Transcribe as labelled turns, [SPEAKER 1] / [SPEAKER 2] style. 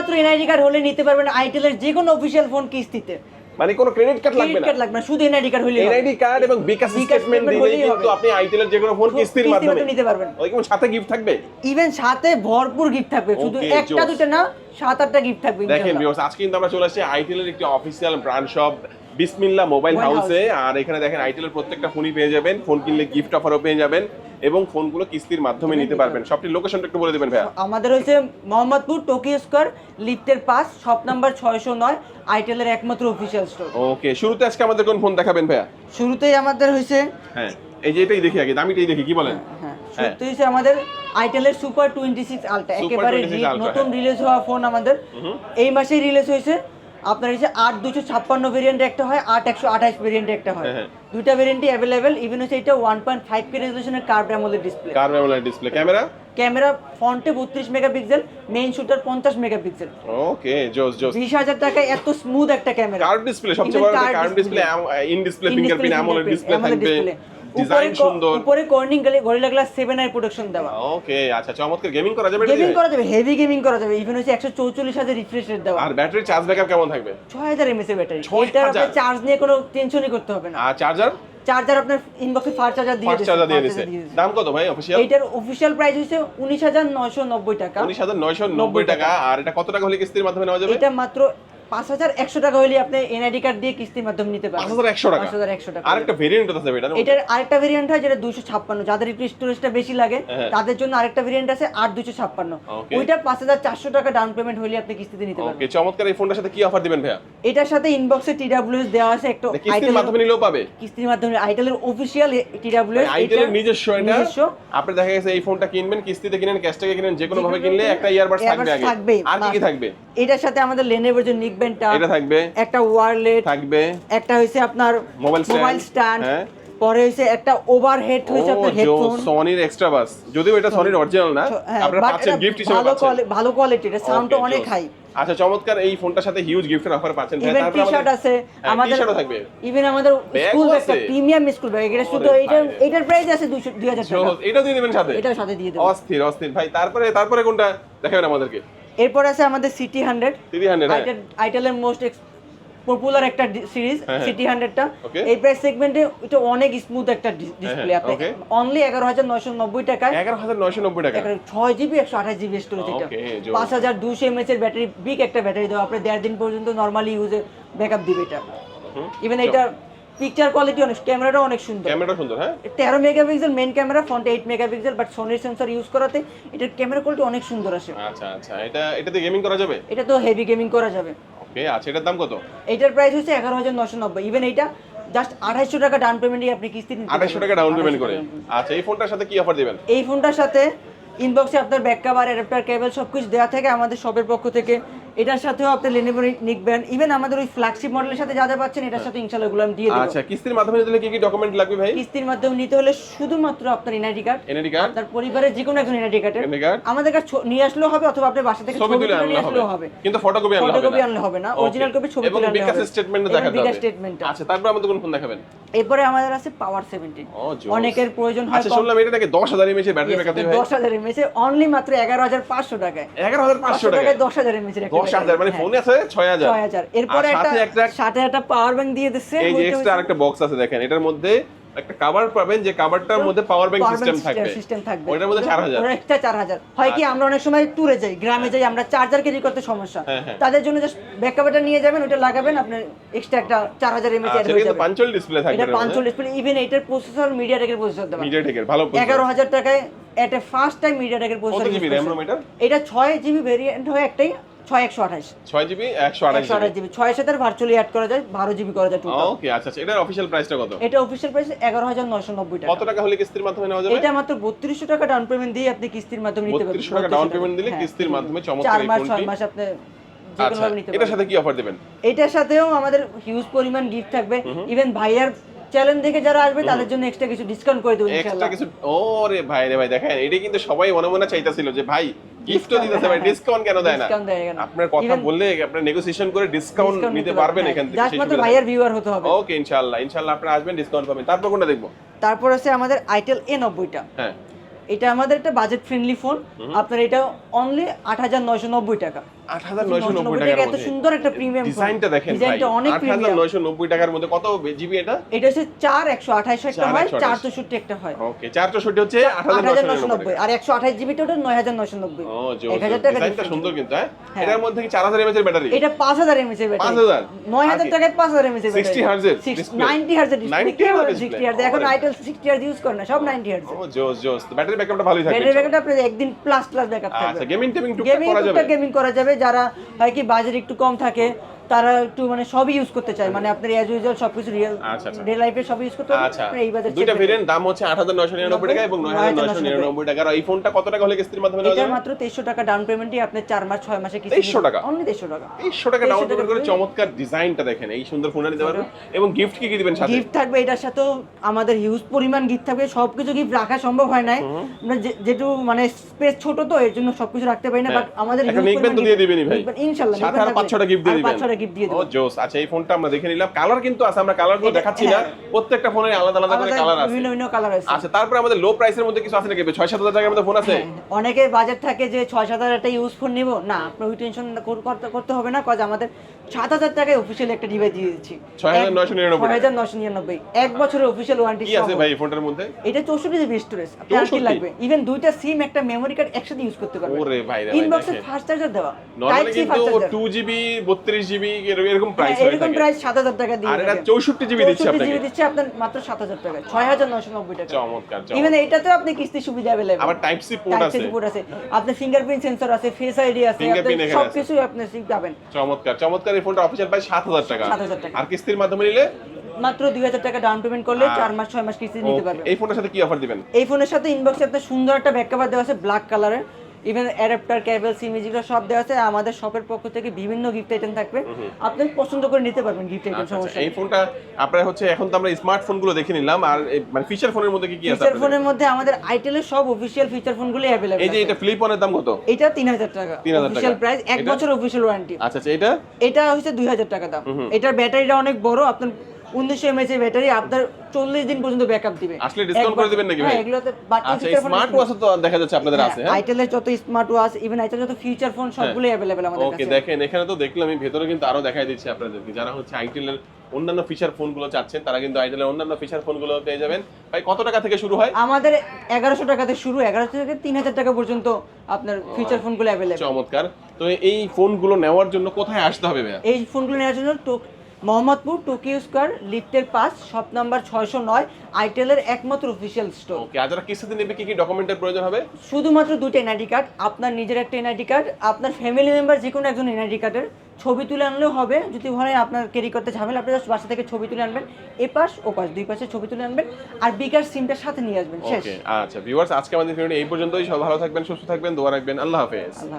[SPEAKER 1] শুধুমাত্র NID card হলে নিতে পারবেন আইটেল এর যে কোনো অফিসিয়াল ফোন কিস্তিতে।
[SPEAKER 2] মানে কোনো ক্রেডিট কার্ড লাগবে না।
[SPEAKER 1] ক্রেডিট কার্ড লাগবে না শুধু এনআইডি কার্ড হলে
[SPEAKER 2] এনআইডি কার্ড এবং বিকাশ স্টেটমেন্ট
[SPEAKER 1] দিলে
[SPEAKER 2] কিন্তু আপনি আইটেল এর যে কোনো ফোন কিস্তির মাধ্যমে
[SPEAKER 1] নিতে পারবেন।
[SPEAKER 2] ওই কোন সাথে গিফট থাকবে?
[SPEAKER 1] ইভেন সাথে ভরপুর গিফট থাকবে। শুধু একটা দুটো না সাত আটটা গিফট থাকবে
[SPEAKER 2] দেখেন ভিউয়ার্স আজকে কিন্তু আমরা চলে আসছি আইটেলের একটি official brand shop Bismillah mobile হাউসে আর এখানে দেখেন আইটেলের প্রত্যেকটা ফোনই পেয়ে যাবেন। ফোন কিনলে গিফট অফারও পেয়ে যাবেন এবং ফোনগুলো কিস্তির মাধ্যমে নিতে পারবেন। সবটির লোকেশনটা একটু বলে দেবেন ভাইয়া।
[SPEAKER 1] আমাদের হচ্ছে মোহাম্মদপুর টোকিও স্কোয়ার লিফটের পাস শপ নাম্বার ছয়শো নয় আইটেলের একমাত্র অফিসিয়াল স্টোর
[SPEAKER 2] ওকে শুরুতে আজকে আমাদের কোন ফোন দেখাবেন ভাইয়া?
[SPEAKER 1] শুরুতেই আমাদের হয়েছে
[SPEAKER 2] হ্যাঁ এই যে এটাই দেখি আগে দামিটাই দেখি কি বলেন?
[SPEAKER 1] হ্যাঁ শুরুতে হয়েছে আমাদের আইটেলের সুপার টোয়েন্টি সিক্স আলট্রা একেবারে
[SPEAKER 2] 26
[SPEAKER 1] নতুন
[SPEAKER 2] হ্যাঁ।
[SPEAKER 1] রিলিজ হওয়া ফোন আমাদের। এই মাসেই রিলিজ হয়েছে আপনার হচ্ছে আট দুশো ছাপ্পান্ন ভেরিয়েন্টে একটা হয় আট একশো আঠাশ ভেরিয়েন্টে একটা হয়।
[SPEAKER 2] হ্যাঁ, হ্যাঁ।
[SPEAKER 1] দুইটা ভেরিয়েন্টই অ্যাভেলেবেল ইভেন হচ্ছে এটা ওয়ান পয়েন্ট ফাইভ কে রেজলিউশনের কার্ভ অ্যামোলেড ডিসপ্লে
[SPEAKER 2] কার মেমোরিয়াল ডিসপ্লে ক্যামেরা
[SPEAKER 1] ক্যামেরা ফ্রন্টে বত্রিশ মেগাপিক্সেল মেইন শুটার পঞ্চাশ মেগাপিক্সেল
[SPEAKER 2] ওকে জোস জোস
[SPEAKER 1] বিশ হাজার টাকায় এত স্মুথ একটা ক্যামেরা
[SPEAKER 2] কার্ভ ডিসপ্লে সবচেয়ে বড় curve display in display fingerprint AMOLED display থাকবে। ডিজাইন সুন্দর।
[SPEAKER 1] উপরে Corning Gorilla Glass seven I protection দেওয়া।
[SPEAKER 2] ওকে আচ্ছা চমৎকার। গেমিং করা যাবে
[SPEAKER 1] গেমিং করা যাবে হেভি গেমিং করা যাবে। ইভেন হচ্ছে একশো চৌচল্লিশ হাজার রিফ্রেশ রেট দেওয়া।
[SPEAKER 2] আর ব্যাটারি চার্জ ব্যাকআপ কেমন থাকবে?
[SPEAKER 1] ছয় হাজার এমএস এর ব্যাটারি
[SPEAKER 2] 6000
[SPEAKER 1] এটার আপনার চার্জ নিয়ে কোনো টেনশনই করতে হবে না।
[SPEAKER 2] আর চার্জার
[SPEAKER 1] চার্জার আপনার ইনবক্সে ফাস্ট চার্জার দিয়ে দিয়েছে,
[SPEAKER 2] চার্জার দিয়ে
[SPEAKER 1] দিয়েছে।
[SPEAKER 2] দাম কত ভাই অফিসিয়াল
[SPEAKER 1] এইটার অফিসিয়াল প্রাইস নয়শো নব্বই টাকা।
[SPEAKER 2] উনিশ হাজার নয়শো নব্বই টাকা। আর এটা কত টাকা হলে কিস্তির মাধ্যমে নেওয়া যাবে?
[SPEAKER 1] এটা মাত্র পাঁচ হাজার একশো টাকা হলে আপনি এনআইডি কার্ড দিয়ে কিস্তির মাধ্যমে নিতে
[SPEAKER 2] পাঁচ হাজার একশো টাকা?
[SPEAKER 1] পাঁচ হাজার একশো টাকা
[SPEAKER 2] আরেকটা ভেরিয়েন্ট আছে এটা
[SPEAKER 1] এটার আরেকটা ভেরিয়েন্ট হয় যেটা দুইশো ছাপ্পান্ন। যাদের একটু স্টোরেজটা বেশি লাগে
[SPEAKER 2] হ্যাঁ।
[SPEAKER 1] তাদের জন্য আরেকটা ভেরিয়েন্ট আছে আট দুশো ছাপ্পান্ন। ওইটা পাঁচ হাজার চারশো টাকা ডাউন পেমেন্ট হলে আপনি কিস্তিতে নিতে পারবেন।
[SPEAKER 2] চমৎকার এই ফোনটার সাথে কি অফার দিবেন ভাইয়া?
[SPEAKER 1] এটার সাথে ইনবক্সে টিডাব্লিউএস দেওয়া আছে একটা
[SPEAKER 2] কিস্তির মাধ্যমে নিলেও পাবে?
[SPEAKER 1] কিস্তির মাধ্যমে আইটেলের অফিসিয়াল টিডাব্লিউএস
[SPEAKER 2] আইটেলের নিজস্ব এটা? আপনি দেখা গেছে এই ফোনটা কিনবেন কিস্তিতে কিনেন ক্যাশ থেকে কিনেন যে কোনো ভাবে কিনলে একটা ইয়ারবাডস থাকবে আগে। আর কি কি থাকবে?
[SPEAKER 1] এটার সাথে আমাদের লেনেভোর যে নিক ব্যান্ডটা
[SPEAKER 2] এটা থাকবে।
[SPEAKER 1] একটা ওয়ারলেট
[SPEAKER 2] থাকবে।
[SPEAKER 1] একটা হইছে আপনার
[SPEAKER 2] stand,
[SPEAKER 1] মোবাইল স্ট্যান্ড
[SPEAKER 2] হ্যাঁ।
[SPEAKER 1] পরে হইছে একটা ওভারহেড হইছে আপনার হেডফোন
[SPEAKER 2] সনির এক্সট্রা বাস যদিও এটা সনির অরিজিনাল না আপনারা পাচ্ছেন গিফট হিসেবে
[SPEAKER 1] হ্যাঁ, ভালো
[SPEAKER 2] পাচ্ছেন।
[SPEAKER 1] ভালো কোয়ালিটি এটা সাউন্ডটা অনেক হাই
[SPEAKER 2] আচ্ছা চমৎকার এই ফোনটার সাথে হিউজ গিফটের অফার পাচ্ছেন। ভাই।
[SPEAKER 1] ইভেন
[SPEAKER 2] তারপরে
[SPEAKER 1] টি শার্ট
[SPEAKER 2] আমাদের-
[SPEAKER 1] আছে
[SPEAKER 2] হ্যাঁ,
[SPEAKER 1] আমাদের
[SPEAKER 2] t-shirt থাকবে।
[SPEAKER 1] ইভেন আমাদের স্কুল ব্যাগটা প্রিমিয়াম স্কুল ব্যাগ এটা শুধু এটা এটার প্রাইস আছে 200 2000 টাকা।
[SPEAKER 2] এটাও দিয়ে দিবেন সাথে?
[SPEAKER 1] এটার সাথে দিয়ে দেবো।
[SPEAKER 2] অস্থির অস্থির। ভাই তারপরে তারপরে কোনটা দেখাবেন আমাদেরকে?
[SPEAKER 1] এরপর আছে আমাদের সিটি 100
[SPEAKER 2] থ্রি হান্ড্রেড হ্যাঁ।
[SPEAKER 1] আইটেলের মোস্ট পপুলার একটা সিরিজ
[SPEAKER 2] হ্যাঁ, হ্যাঁ।
[SPEAKER 1] সিটি 100টা
[SPEAKER 2] Okay.
[SPEAKER 1] এই প্রাইস সেগমেন্টে এটা অনেক স্মুথ একটা ডিসপ্লে
[SPEAKER 2] হ্যাঁ,
[SPEAKER 1] আপনি
[SPEAKER 2] okay.
[SPEAKER 1] অনলি 11990 টাকায়।
[SPEAKER 2] এগারো হাজার নয়শো নব্বই টাকা।
[SPEAKER 1] ছয় জিবি একশো আঠাশ জিবি স্টোরেজ এটা। পাঁচ হাজার দুশো এমএচ এর ব্যাটারি বিগ একটা ব্যাটারি দেওয়া। আপনি দেড় দিন পর্যন্ত নর্মালি ইউজে ব্যাকআপ দিবে এটা। ইভেন এটা পিকচার কোয়ালিটি অনেক ক্যামেরাটা অনেক সুন্দর।
[SPEAKER 2] ক্যামেরাটা সুন্দর হ্যাঁ?
[SPEAKER 1] তেরো megapixel main camera front eight megapixel but সোনির sensor use করাতে এটার ক্যামেরা কোয়ালিটি অনেক সুন্দর আসে।
[SPEAKER 2] আচ্ছা আচ্ছা এটা এটাতে গেমিং করা যাবে?
[SPEAKER 1] এটা তো হেভি গেমিং করা যাবে।
[SPEAKER 2] ওকে আচ্ছা এটার দাম কত?
[SPEAKER 1] এটার প্রাইস হচ্ছে এগারো হাজার নশো নব্বই। ইভেন এইটা জাস্ট আঠাইশশো টাকা ডাউন পেমেন্টে আপনি কিস্তি পারবেন।
[SPEAKER 2] টাকা ডাউন পেমেন্ট
[SPEAKER 1] 2800
[SPEAKER 2] করে আচ্ছা এই ফোনটার সাথে কি অফার দিবেন?
[SPEAKER 1] এই ফোনটার সাথে ইনবক্সে আপনার ব্যাক কভার অ্যাডাপ্টার কেবল সব কিছু দেওয়া থাকে আমাদের শপের পক্ষ থেকে। এটার সাথেও আপনি লেনেভো নিকবেন ইভেন আমাদের ওই ফ্ল্যাগশিপ মডেলের সাথে যা যা পাচ্ছেন এটার সাথে ইনশাআল্লাহগুলো আমি দিয়ে দেব।
[SPEAKER 2] আচ্ছা কিস্তির মাধ্যমে নিতে হলে কি কি ডকুমেন্ট লাগবে ভাই?
[SPEAKER 1] কিস্তির মাধ্যমে নিতে হলে শুধুমাত্র আপনার এনআইডি কার্ড
[SPEAKER 2] এনআইডি কার্ড
[SPEAKER 1] আপনার পরিবারের যে কোনো একজন এনআইডি কার্ডের আমাদের কাছে নিয়ে আসলেও হবে অথবা আপনি বাসা থেকে
[SPEAKER 2] ছবি তুলে
[SPEAKER 1] নিয়ে
[SPEAKER 2] হবে। কিন্তু ফটোকপি আনলে
[SPEAKER 1] ফটোকপি আনলে হবে না। অরিজিনাল কপি ছবি তুলে আনলে হবে।
[SPEAKER 2] বিকাশ
[SPEAKER 1] স্টেটমেন্ট
[SPEAKER 2] দেখাতে হবে।
[SPEAKER 1] বিকাশ স্টেটমেন্ট
[SPEAKER 2] আচ্ছা তারপর আমাদের কোন ফোন দেখাবেন?
[SPEAKER 1] এরপরে আমাদের আছে পাওয়ার
[SPEAKER 2] 17
[SPEAKER 1] অনেকের প্রয়োজন হয়
[SPEAKER 2] আচ্ছা শুনলাম এটা নাকি 10000 এমএএইচ ব্যাটারি ব্যাকআপ দেবে
[SPEAKER 1] 10000 এমএএইচ অনলি মাত্র 11500 টাকায়।
[SPEAKER 2] 11500
[SPEAKER 1] টাকায় 10000 এমএএইচ এর
[SPEAKER 2] হ্যাঁ।
[SPEAKER 1] একটা
[SPEAKER 2] এক্সট্রা এটার মধ্যে একটা কভার পাবেন যে কভারটার হ্যাঁ, মধ্যে পাওয়ার ব্যাংক সিস্টেম থাকবে।
[SPEAKER 1] সিস্টেম থাকবে।
[SPEAKER 2] ওটার মধ্যে
[SPEAKER 1] 4000 একটা 4000 হয় কি আমরা অনেক সময় যাই গ্রামে যাই আমরা চার্জার ক্যারি করতে সমস্যা। তাদের জন্য জাস্ট ব্যাকআপটা নিয়ে যাবেন ওটা লাগাবেন আপনার এক্সট্রা একটা
[SPEAKER 2] 4000
[SPEAKER 1] এর
[SPEAKER 2] পাঁচল ডিসপ্লে থাকবে
[SPEAKER 1] এটা পাঁচল ডিসপ্লে ইভেন এটার প্রসেসর মিডিয়াটেকের প্রসেসর দেবেন
[SPEAKER 2] মিডিয়া ভালো
[SPEAKER 1] 11000 টাকায় এটা ফার্স্ট টাইম মিডিয়া টেকের প্রসেসর
[SPEAKER 2] এটা
[SPEAKER 1] 6 জিবি ভেরিয়েন্ট হয় একটাই ছয় একশো আঠাশ।
[SPEAKER 2] ছয় জিবি? একশো আঠাশ
[SPEAKER 1] আঠাশ জিবি। ছয়ের সাথে ভার্চুয়ালি অ্যাড করা যায় বারো জিবি করা যায়
[SPEAKER 2] ওকে আচ্ছা আচ্ছা এটার অফিসিয়াল প্রাইসটা কত?
[SPEAKER 1] এটা অফিসিয়াল প্রাইস এগারো হাজার নয়শো নব্বই টাকা।
[SPEAKER 2] কত টাকা হলে কিস্তির মাধ্যমে নেওয়া যাবে?
[SPEAKER 1] এটা মাত্র বত্রিশশো টাকা ডাউন পেমেন্ট দিয়ে আপনি কিস্তির মাধ্যমে নিতে পারবেন।
[SPEAKER 2] 3200 টাকা ডাউন পেমেন্ট দিলে
[SPEAKER 1] হ্যাঁ।
[SPEAKER 2] কিস্তির মাধ্যমে চমৎকার এই
[SPEAKER 1] মাস ছয় মাস আপনি
[SPEAKER 2] আচ্ছা এটার সাথে কি অফার দিবেন?
[SPEAKER 1] এটার সাথেও আমাদের হিউজ পরিমাণ গিফট থাকবে। ইভেন ভাইয়ার চ্যালেঞ্জ দেখে যারা আসবে তাদের জন্য এক্সট্রা কিছু ডিসকাউন্ট করে দেবো
[SPEAKER 2] এক্সট্রা কিছু ও রে ভাই রে ভাই দেখেন এটা কিন্তু সবাই মনে মনে চাইতাছিল যে ভাই গিফটও দিতেছে ভাই ডিসকাউন্ট কেন দেয় না? আপনার কথা বললে আপনার নেগোসিয়েশন করে ডিসকাউন্ট নিতে পারবেন এখান থেকে
[SPEAKER 1] জাস্ট মাত্র। ভাইয়ার ভিউয়ার হতে হবে।
[SPEAKER 2] ওকে ইনশাআল্লাহ ইনশাআল্লাহ আপনারা আসবেন ডিসকাউন্ট পাবেন। তারপর কোনটা দেখব?
[SPEAKER 1] তারপর আছে আমাদের আইটেল এ নব্বইটা।
[SPEAKER 2] হ্যাঁ।
[SPEAKER 1] এটা আমাদের একটা বাজেট ফ্রেন্ডলি ফোন আপনার এটা অনলি আট হাজার নয়শো নব্বই টাকা।
[SPEAKER 2] 8990
[SPEAKER 1] টাকা
[SPEAKER 2] টাকার
[SPEAKER 1] এত সুন্দর একটা প্রিমিয়াম
[SPEAKER 2] ডিজাইনটা দেখেন
[SPEAKER 1] ডিজাইনটা অনেক প্রিমিয়াম
[SPEAKER 2] 8990 টাকার মধ্যে কত জিবি এটা?
[SPEAKER 1] এটা হচ্ছে চার একশো আঠাশ একটা হয়
[SPEAKER 2] 428
[SPEAKER 1] একটা হয়।
[SPEAKER 2] ওকে 464 হচ্ছে
[SPEAKER 1] আট হাজার নয়শো
[SPEAKER 2] 8990
[SPEAKER 1] আর একশো আঠাশ জিবিটা ওটা নয় হাজার নয়শো নব্বই।
[SPEAKER 2] ও জোস
[SPEAKER 1] এক হাজার টাকা
[SPEAKER 2] ডিজাইনটা সুন্দর কিন্তু হ্যাঁ?
[SPEAKER 1] হ্যাঁ।
[SPEAKER 2] এটার মধ্যে কি 4000 এমএএইচ এর ব্যাটারি
[SPEAKER 1] এটা পাঁচ হাজার এমএস এর ব্যাটারি
[SPEAKER 2] 5000
[SPEAKER 1] নয় হাজার
[SPEAKER 2] আর কি?
[SPEAKER 1] টাকায় পাঁচ হাজার এমএস এর
[SPEAKER 2] 60 hertz এর
[SPEAKER 1] ninety hertz
[SPEAKER 2] 90 hertz display?
[SPEAKER 1] Sixty hertz এখন আইটেল হার্জ ইউজ করে না সব নাইনটি হার্জ
[SPEAKER 2] ও জোস জোস ব্যাটারি ব্যাকআপটা ভালোই থাকবে।
[SPEAKER 1] ব্যাটারি ব্যাকআপ আপনার একদিন প্লাস প্লাস ব্যাকআপ
[SPEAKER 2] আচ্ছা
[SPEAKER 1] থাকবে।
[SPEAKER 2] গেমিং টেমিং টুকটাক
[SPEAKER 1] গেমিং
[SPEAKER 2] করা যাবে?
[SPEAKER 1] গেমিং করা যাবে যারা হয় কি বাজেট একটু কম থাকে তারা একটু মানে সবই ইউজ করতে চায়। মানে আপনার অ্যাজ ইউজুয়াল সবকিছু রিয়েল
[SPEAKER 2] আচ্ছা, আচ্ছা।
[SPEAKER 1] ডে লাইফে সব ইউজ করতে
[SPEAKER 2] আচ্ছা।
[SPEAKER 1] এই বাজেট
[SPEAKER 2] দুইটা ভেরিয়েন্ট দাম হচ্ছে 8999 টাকা এবং 9999 টাকা। আর এই ফোনটা কত টাকা হলে কিস্তির মাধ্যমে নেওয়া
[SPEAKER 1] এটা মাত্র তেইশশো টাকা ডাউন পেমেন্টই আপনার চার মাস ছয় মাসে কিস্তি
[SPEAKER 2] 2300 টাকা?
[SPEAKER 1] অনলি তেইশশো টাকা।
[SPEAKER 2] 2300 টাকা ডাউন পেমেন্ট করে
[SPEAKER 1] করে।
[SPEAKER 2] চমৎকার ডিজাইনটা দেখেন। এই সুন্দর ফোনটা নিতে পারবেন। এবং গিফট কি কি দিবেন সাথে?
[SPEAKER 1] গিফট থাকবে এটার সাথে আমাদের হিউজ পরিমাণ গিফট থাকবে। সবকিছু গিফট রাখা সম্ভব হয় না আমরা যেটু মানে স্পেস ছোট তো এর জন্য সবকিছু রাখতে পারি না। বাট
[SPEAKER 2] হ্যাঁ।
[SPEAKER 1] আমাদের
[SPEAKER 2] তো
[SPEAKER 1] পরিমাণ
[SPEAKER 2] দিয়ে দিবেনই ভাই।
[SPEAKER 1] ইনশাআল্লাহ
[SPEAKER 2] সাথে আর পাঁচ
[SPEAKER 1] থাকবে।
[SPEAKER 2] ছটা গিফট দিয়ে দিবেন।
[SPEAKER 1] গিফট দিয়ে
[SPEAKER 2] ও জোস। আচ্ছা এই ফোনটা আমরা দেখে নিলাম। কালার কিন্তু আছে আমরা দেখাচ্ছি না।
[SPEAKER 1] হ্যাঁ।
[SPEAKER 2] প্রত্যেকটা ফোনের আলাদা আলাদা করে কালার আছে।
[SPEAKER 1] বিভিন্ন বিভিন্ন কালার আছে।
[SPEAKER 2] আচ্ছা তারপরে আমাদের লো প্রাইসের মধ্যে কিছু আছে নাকি? ছয় সাত হাজার টাকার মধ্যে ফোন আছে?
[SPEAKER 1] অনেকের বাজেট থাকে যে ছয় সাত হাজার একটা ইউজ ফোন নিবো। না আপনার ওই টেনশন করতে হবে না কজ আমাদের সাত হাজার টাকায় অফিসিয়াল একটা ডিভাইস দিয়ে দিচ্ছি।
[SPEAKER 2] 6,999
[SPEAKER 1] ছয় হাজার নশো নিরানব্বই। এক বছরের অফিসিয়াল ওয়ারেন্টি
[SPEAKER 2] কি আছে ভাই ফোনটার মধ্যে?
[SPEAKER 1] এটা চৌষট্টি জিবি স্টোরেজ আপনার কি লাগবে? ইভেন দুইটা সিম একটা মেমোরি কার্ড একসাথে ইউজ করতে পারবেন।
[SPEAKER 2] ওরে ভাই
[SPEAKER 1] ইনবক্সে ফাস্ট চার্জার দেওয়া।
[SPEAKER 2] নরমালি কিন্তু
[SPEAKER 1] ফাস্ট চার্জার
[SPEAKER 2] টু জিবি বত্রিশ জিবি এরকম প্রাইস হয়ে
[SPEAKER 1] এরকম প্রাইস টাকা দিয়ে
[SPEAKER 2] আর এটা 64 GB দিচ্ছে
[SPEAKER 1] 64
[SPEAKER 2] আপনাকে।
[SPEAKER 1] দিচ্ছে আপনার মাত্র সাত হাজার টাকা। ছয় হাজার নশো নব্বই টাকা।
[SPEAKER 2] চমৎকার
[SPEAKER 1] ইভেন
[SPEAKER 2] চমৎকার
[SPEAKER 1] আপনি কিস্তি সুবিধা অ্যাভেলেবল
[SPEAKER 2] আবার টাইপ সি পোর্ট আছে।
[SPEAKER 1] সাপোর্ট আছে। আপনার ফিঙ্গারপ্রিন্ট সেন্সর আছে ফেস আইডি আছে
[SPEAKER 2] Fingerprint
[SPEAKER 1] আপনার
[SPEAKER 2] এখানে আছে।
[SPEAKER 1] সবকিছু আপনি সিম পাবেন।
[SPEAKER 2] চমৎকার চমৎকার এই ফোনটা অফিসিয়াল প্রাইস সাত হাজার টাকা।
[SPEAKER 1] 7,000 টাকা।
[SPEAKER 2] আর কিস্তির মাধ্যমে নিলে?
[SPEAKER 1] মাত্র দুই হাজার টাকা ডাউন পেমেন্ট করলে চার মাস ছয় মাস কিস্তি নিতে পারবেন।
[SPEAKER 2] এই ফোনটার সাথে কি অফার দিবেন?
[SPEAKER 1] এই ফোনের সাথে ইনবক্সে আপনার সুন্দর একটা ব্যাক কভার দেওয়া আছে ব্ল্যাক কালারের ইভেন অ্যাডাপ্টার কেবল সিম যেগুলো সব দেওয়া আছে। আমাদের শপের পক্ষ থেকে বিভিন্ন গিফট আইটেম থাকবে। আপনি পছন্দ করে নিতে পারবেন গিফট আইটেম
[SPEAKER 2] আচ্ছা,
[SPEAKER 1] সমস্যা
[SPEAKER 2] আচ্ছা, এই ফোনটা আপনার হচ্ছে এখন তো আমরা স্মার্টফোনগুলো দেখে নিলাম। আর মানে ফিচার ফোনের মধ্যে কি কি আছে
[SPEAKER 1] ফিচার ফোনের মধ্যে আমাদের আইটেলের সব অফিসিয়াল ফিচার ফোনগুলো অ্যাভেলেবল
[SPEAKER 2] এই যে এটা ফ্লিপ ওয়ানের দাম কত?
[SPEAKER 1] এটা তিন হাজার টাকা।
[SPEAKER 2] 3000 টাকা।
[SPEAKER 1] অফিসিয়াল প্রাইস এক বছর অফিসিয়াল ওয়ারেন্টি
[SPEAKER 2] আচ্ছা আচ্ছা এটা?
[SPEAKER 1] এটা হচ্ছে দুই হাজার টাকা দাম। এটার ব্যাটারিটা অনেক বড়। আপনার উনিশশো এর ব্যাটারি আপনার চল্লিশ দিন পর্যন্ত ব্যাকআপ দিবে।
[SPEAKER 2] আসলে discount করে দিবেন নাকি ভাই?
[SPEAKER 1] হ্যাঁ এগুলোতে বাড়তি
[SPEAKER 2] আচ্ছা স্মার্ট ওয়াচ তো দেখা যাচ্ছে আপনাদের আছে হ্যাঁ?
[SPEAKER 1] আইটেলের যত স্মার্ট ওয়াচ ইভেন যত ফিউচার ফোন সবগুলো অ্যাভেলেবেল আমাদের
[SPEAKER 2] ওকে দেখেন এখানে তো দেখলাম আমি ভেতরে কিন্তু আরও দেখাই দিচ্ছি আপনাদেরকে। যারা হচ্ছে আইটেলের অন্যান্য ফিচার ফোনগুলো চাচ্ছেন তারা কিন্তু আইটেলের অন্যান্য ফিচার ফোনগুলো পেয়ে যাবেন। ভাই কত টাকা থেকে শুরু হয়?
[SPEAKER 1] আমাদের এগারোশো টাকাতে শুরু এগারোশো থেকে তিন হাজার টাকা পর্যন্ত আপনার ফিউচার ফোনগুলো অ্যাভেলেবেল
[SPEAKER 2] চমৎকার। তো এই ফোনগুলো নেওয়ার জন্য কোথায় আসতে হবে ভাইয়া?
[SPEAKER 1] এই ফোনগুলো নেওয়ার জন্য মোহাম্মদপুর টোকিও স্কোয়ার লিফটের পাস শপ নাম্বার ছয়শো নয় আইটেলের একমাত্র অফিসিয়াল স্টোর
[SPEAKER 2] ওকে আর যারা কিস্তিতে নেবে কি কি ডকুমেন্টের প্রয়োজন হবে?
[SPEAKER 1] শুধুমাত্র দুটো এনআইডি কার্ড আপনার নিজের একটা এনআইডি কার্ড আপনার ফ্যামিলি মেম্বার যে কোনো একজন এনআইডি কার্ডের ছবি তুলে আনলেও হবে যদি হয় আপনার ক্যারি করতে ঝামেলা আপনি জাস্ট বাসা থেকে ছবি তুলে আনবেন। এ পাশ ও পাশ দুই পাশে ছবি তুলে আনবেন। আর বিকাশ সিমটার সাথে নিয়ে আসবেন শেষ।
[SPEAKER 2] আচ্ছা ভিউয়ার্স আজকে আমাদের ভিডিও এই পর্যন্তই। সব ভালো থাকবেন সুস্থ থাকবেন দোয়া রাখবেন। আল্লাহ হাফেজ।
[SPEAKER 1] আল্লাহ